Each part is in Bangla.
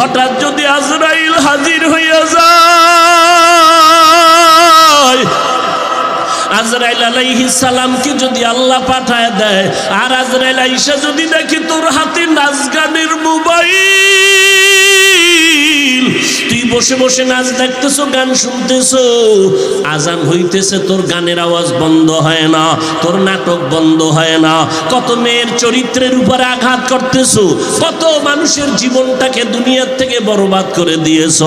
হঠাৎ যদি আজরাইল আজরাইল আলাইহিস সালামকে যদি আল্লাহ পাঠায় দেয়, আর আজরাইল আইসা যদি দেখি তোর হাতে নাচ গানের মোবাইল, তুই বসে বসে নাচ দেখতেছো, গান শুনতেছো, আজান হইতেছে, তোর গানের আওয়াজ বন্ধ হয় না, তোর নাটক বন্ধ হয় না। কত মেয়ের চরিত্রের উপরে আঘাত করতেছো, কত মানুষের জীবনটাকে দুনিয়ার থেকে বরবাদ করে দিয়েছ।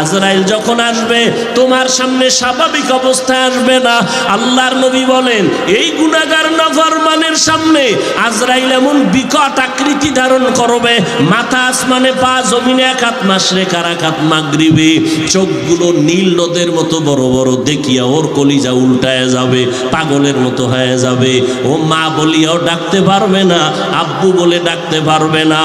আজরাইল যখন আসবে, তোমার সামনে স্বাভাবিক অবস্থায় আসবে না, আল্লাহর নবী বলেন, এই গুণাগার নাফরমানের সামনে আজরাইল এমন বিকট আকৃতি ধারণ করবে, মাথা আসমানে পা জমিনে এক হাত মাসরে কারাকাত মাগরিবে, চোখগুলো নীল নদের মতো বড় বড়, দেখিয়া ওর কলিজা উল্টায় যাবে, পাগলের মতো হয়ে যাবে। ও মা বলিয়াও ডাকতে পারবে না, আব্বু বলে ডাকতে পারবে না।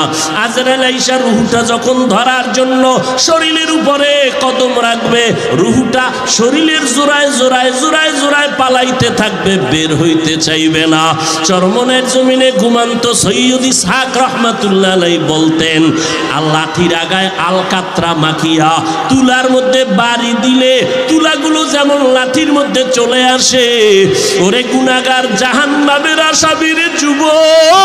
আজরাইল আইসা রুহুটা যখন ধরার জন্য শরীরের উপরে কদম রাখবে, রুহুটা শরীরের জোড়ায় জোড়ায় জোড়ায় জোড়ায় পালাইতে থাকবে, বের হইতে চাইবে না। চরমনের জমিনে ঘুমান্ত সৈয়দ ইসহাক রহমাতুল্লাহ বলতেন আল্লাঠির আগায় আলকাত্রা মাখিয়া তুলার মধ্যে বাড়ি দিলে তুলাগুলো যেমন লাঠির মধ্যে চলে আসে, ওরে গুনাগার জাহান নামের বীরে যুবক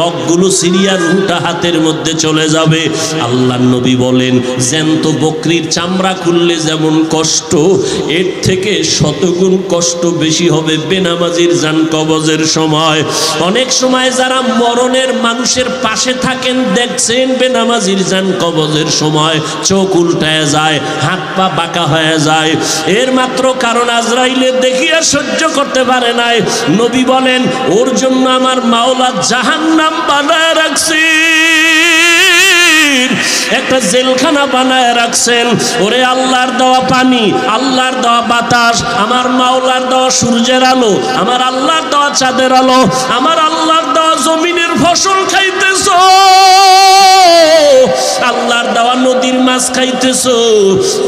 রগগুলো সিরিয়া রুহুটা হাতের মধ্যে চলে যাবে। আল্লাহ নবী বলেন, জ্যান্ত বকরির চামড়া খুললে যেমন কষ্ট, এর থেকে শতগুণ কষ্ট বেশি হবে বেনামাজির জান কবজের সময়। অনেক সময় যারা মরণের মানুষের পাশে থাকেন, দেখছেন বেনামাজির জান কবজের সময়, চোখ উল্টায় যায়, হাত পা বাঁকা হয়ে যায়। এর মাত্র কারণ আজরাইলের দেখিয়া সহ্য করতে পারে নাই। নবী বলেন, ওর জন্য আমার মাওলা জাহান্নাম বানায় রাখছি একটা জেলখানা বানায় রাখছেন। ওরে আল্লাহর দেওয়া পানি, আল্লাহর দেওয়া বাতাস, আমার মাওলার দেওয়া সূর্যের আলো, আমার আল্লাহর দেওয়া চাঁদের আলো, আমার আল্লাহর দেওয়া জমিনের ফসল খাইতেছ? আল্লাহর দেওয়া নদীর মাছ খাইতেছ?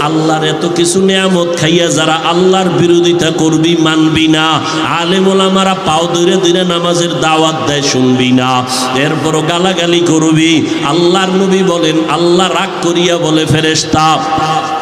আল্লাহর এত কিছু নিয়ামত খাইয়া যারা আল্লাহর বিরোধিতা করবি মানবি না। আলেম ওলামারা পাও ধরে ধরে নামাজের দাওয়াত দেয় শুনবি না। এরপরও গালাগালি করবি। আল্লাহর নবী বলেন, আল্লাহ রাগ করিয়া বলে ফেরেস্তা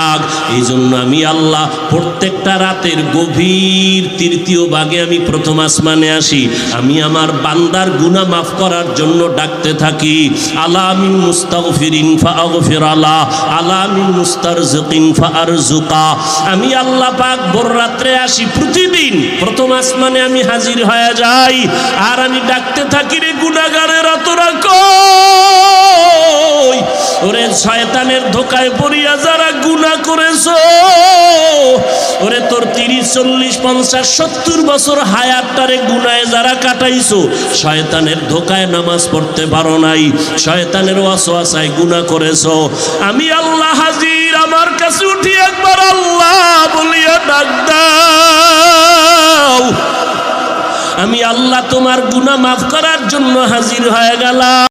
যাক এই জন্য আমি আল্লাহ প্রত্যেকটা রাতের গভীর তৃতীয় ভাগে আমি প্রথম আসমানে আসি। আমি আমার বান্দার গুনাহ মাফ করার জন্য ডাকতে থাকি। আলা আমিন মুস্তাগফিরিন ফাগফির আলা। আলা আমিন মুস্তারজিকিন ফারজুকা আমি আল্লাহ পাক ভোর রাত্রে আসি প্রতিদিন। প্রথম আসমানে আমি হাজির হয়ে যাই। আর আমি ডাকতে থাকি রে গুনাহগারেরা, তোরা কই? ওরে শয়তানের ধোকায় পড়িয়া যারা গুনাহ করেছ, ওরে তোর তিরিশ, চল্লিশ, পঞ্চাশ, সত্তর বছর হায়াতটারে গুনায় যারা কাটাইছো, শয়তানের ধোকায় নামাজ পড়তে পারো নাই, শয়তানের ওয়াসওয়াসায় গুনাহ করেছ। আমি আল্লাহ হাজির, আমার কাছে উঠি একবার আল্লাহ বলিয়া ডাক আমি আল্লাহ তোমার গুনাহ মাফ করার জন্য হাজির হয়ে গেলাম।